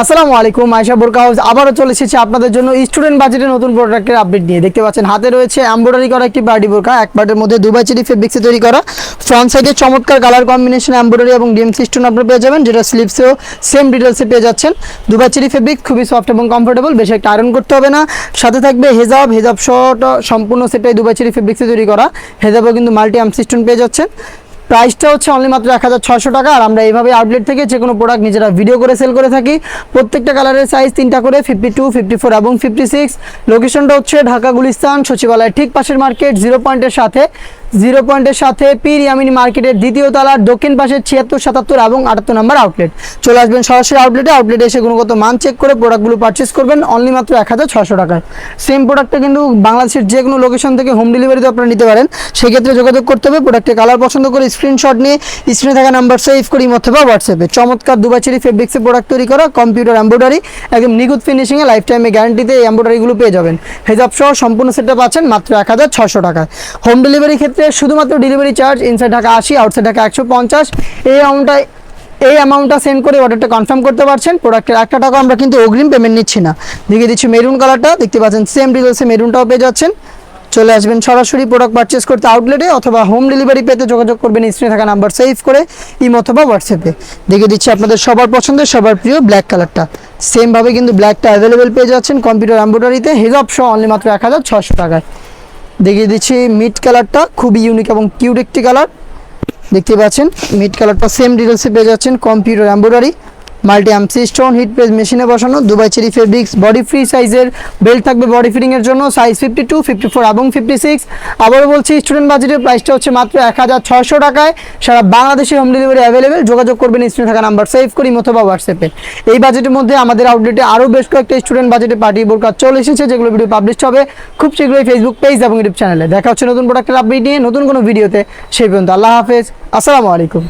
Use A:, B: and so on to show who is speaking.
A: আসসালামু আলাইকুম আয়সা বোরকা হাউস। আবারও চলে এসেছে আপনাদের জন্য স্টুডেন্ট বাজেটে নতুন প্রোডাক্টের আপডেট নিয়ে। দেখতে পাচ্ছেন, হাতে রয়েছে এমব্রয়ডারি করা একটি পার্টি বোরকা। এক পার্টের মধ্যে দুবাই চিরি ফেব্রিক্সে তৈরি করা। ফ্রন্ট সাইডে চমৎকার কালার কম্বিনেশন এমব্রয়ডারি এবং ডিএমসি স্টোন আপনারা পেয়ে যাবেন, যেটা স্লিপসেও সেম ডিটেলসে পেয়ে যাচ্ছেন। দুবাই চিরি ফেব্রিক খুবই সফট এবং কমফোর্টেবল বেশি একটা আয়রন করতে হবে না। সাথে থাকবে হেজাব হেজাব শটা সম্পূর্ণ সেটাই দুবাই চিরি ফেব্রিক্সে তৈরি করা। হেজাবও কিন্তু মাল্টি এমসি স্টোন পেয়ে যাচ্ছেন। প্রাইসটা হচ্ছে অনলি মাত্র এক টাকা, আর আমরা এইভাবে আউটলেট থেকে যে কোনো প্রোডাক্ট নিজেরা ভিডিও করে সেল করে থাকি। প্রত্যেকটা কালারের সাইজ তিনটা করে ফিফটি টু ফিফটি ফোর এবং ফিফটি সিক্স লোকেশনটা হচ্ছে ঢাকা, গুলিস্তান, সচিবালয়ের ঠিক পাশের মার্কেট জিরো পয়েন্টের সাথে। জিরো পয়েন্টের সাথে পীর ইয়ামিনী মার্কেটের দ্বিতীয় তলার দক্ষিণ পাশে ছিয়াত্তর, সাতাত্তর এবং আটাত্তর নম্বর আউটলেট চলে আসবেন সরাসরি আউটলেটে আউটলেটে এসে গুণগত মান চেক করে প্রোডাক্টগুলো পারচেস করবেন অনলি মাত্র এক হাজার ছশো টাকায় সেম প্রোডাক্টটা কিন্তু বাংলাদেশের যে কোনো লোকেশন থেকে হোম ডেলিভারিতে আপনারা নিতে পারেন। সেক্ষেত্রে যোগাযোগ করতে হবে। প্রোডাক্টের কালার পছন্দ করে স্ক্রিনশট নিয়ে স্ক্রিনে থাকা নাম্বার সেভ করি অথবা হোয়াটসঅ্যাপে চমৎকার দুবাচেরি ফেব্রিক্সে প্রোডাক্ট তৈরি করা কম্পিউটার এম্ব্রয়ডারি একদম নিখুঁত ফিনিশিংয়ে লাইফ টাইমে গ্যারান্টিতে এই এম্ব্রয়ডারিগুলো পেয়ে যাবেন। হেজাব সহ সম্পূর্ণ সেটটা পাচ্ছেন মাত্র এক হাজার ছশো টাকায়। হোম ডেলিভারি ক্ষেত্রে শুধুমাত্র ডেলিভারি চার্জ ইনসাইড ঢাকা আশি আউটসাইড ঢাকা একশো পঞ্চাশ। এই অ্যামাউন্টটা এই অ্যামাউন্টটা সেন্ড করে অর্ডারটা কনফার্ম করতে পারছেন। প্রোডাক্টের একটা টাকা আমরা কিন্তু অগ্রিম পেমেন্ট নিচ্ছি না। দেখিয়ে দিচ্ছি মেরুন কালারটা দেখতে পাচ্ছেন সেম ডিটেলসে মেরুনটাও পেয়ে যাচ্ছেন। চলে আসবেন সরাসরি প্রোডাক্ট পারচেস করতে আউটলেটে অথবা হোম ডেলিভারি পেতে যোগাযোগ করবেন স্ক্রিনে থাকা নাম্বার সেভ করে ইম অথবা হোয়াটসঅ্যাপে দেখে দিচ্ছি আপনাদের সবার পছন্দের, সবার প্রিয় ব্ল্যাক কালারটা সেমভাবে কিন্তু ব্ল্যাকটা অ্যাভেলেবেল পেয়ে যাচ্ছেন কম্পিউটার এম্ব্রয়ডারিতে হেজাব সহ অনলি মাত্র এক হাজার ছশো টাকায়। দেখিয়ে দিচ্ছি মিড কালারটা খুবই ইউনিক এবং কিউট একটি কালার। দেখতে পাচ্ছেন মিড কালারটা সেম ডিটেলসে পেয়ে যাচ্ছেন computer embroidery multi MC stone heat page মেশিনে বসানো, Dubai cherry fabrics, body free সাইজের বেল্ট থাকবে বডি ফিটিংয়ের জন্য size fifty two fifty four এবং ফিফটি সিক্স আবারও বলছি স্টুডেন্ট বাজেটের প্রাইসটা হচ্ছে মাত্র এক হাজার ছয়শো টাকায়। সারা বাংলাদেশে হোম ডেলিভারি অ্যাভেলেবেল যোগাযোগ করবেন স্ক্রিনে থাকা নাম্বার সেভ করি অথবা হোয়াটসঅ্যাপে এই বাজেটের মধ্যে আমাদের আউটলেটে আরও বেশ কয়েকটা স্টুডেন্ট বাজেটে পার্টি বোরকা চলে এসেছে, যেগুলো ভিডিও পাবলিশ হবে। খুব শীঘ্রই ফেসবুক পেজ এবং ইউটিউব চ্যানেলে দেখা হচ্ছে নতুন প্রোডাক্টের আপডেট নিয়ে নতুন কোনো ভিডিওতে সেই পর্যন্ত আল্লাহ হাফেজ। আসসালামু আলাইকুম।